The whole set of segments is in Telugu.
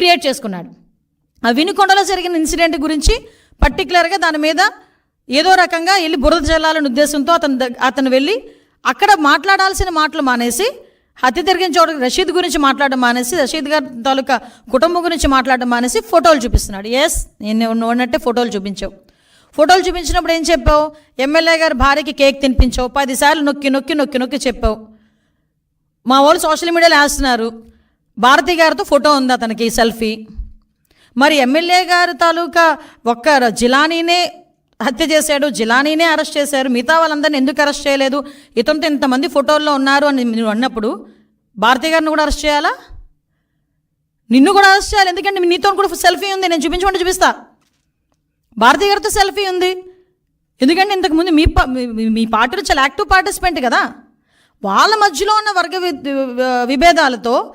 క్రియేట్ చేసుకున్నాడు. ఆ వినుకొండలో జరిగిన ఇన్సిడెంట్ గురించి పర్టికులర్గా దాని మీద ఏదో రకంగా వెళ్ళి బురద జల్లాలని ఉద్దేశంతో అతను అతను వెళ్ళి అక్కడ మాట్లాడాల్సిన మాటలు మానేసి హత్య తిరిగిన చోట రషీద్ గురించి మాట్లాడడం మానేసి రషీద్ గారి తాలూకా కుటుంబం గురించి మాట్లాడడం మానేసి ఫోటోలు చూపిస్తున్నాడు. ఎస్ నేను ఉన్నట్టే ఫోటోలు చూపించావు. ఫోటోలు చూపించినప్పుడు ఏం చెప్పావు? ఎమ్మెల్యే గారి భార్యకి కేక్ తినిపించావు. పదిసార్లు నొక్కి నొక్కి నొక్కి నొక్కి చెప్పావు. మా వాళ్ళు సోషల్ మీడియాలో వేస్తున్నారు. భారతి గారితో ఫోటో ఉంది అతనికి సెల్ఫీ. మరి ఎమ్మెల్యే గారి తాలూకా ఒక్క జిలానీనే హత్య చేశాడు జిలానీనే అరెస్ట్ చేశారు మిగతా వాళ్ళందరిని ఎందుకు అరెస్ట్ చేయలేదు? ఇతనితో ఇంతమంది ఫోటోల్లో ఉన్నారు అని నువ్వు అన్నప్పుడు భారతి గారిని కూడా అరెస్ట్ చేయాలా? నిన్ను కూడా అరెస్ట్ చేయాలి ఎందుకంటే నీతో కూడా సెల్ఫీ ఉంది నేను చూపించమంటే చూపిస్తా. భారతి గారితో సెల్ఫీ ఉంది. ఎందుకంటే ఇంతకుముందు మీ మీ- పార్టీలో చాలా యాక్టివ్ పార్టిసిపెంట్ కదా. వాళ్ళ మధ్యలో ఉన్న వర్గ వి- విభేదాలతో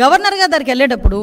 గవర్నర్ గారి దగ్గరికి వెళ్ళేటప్పుడు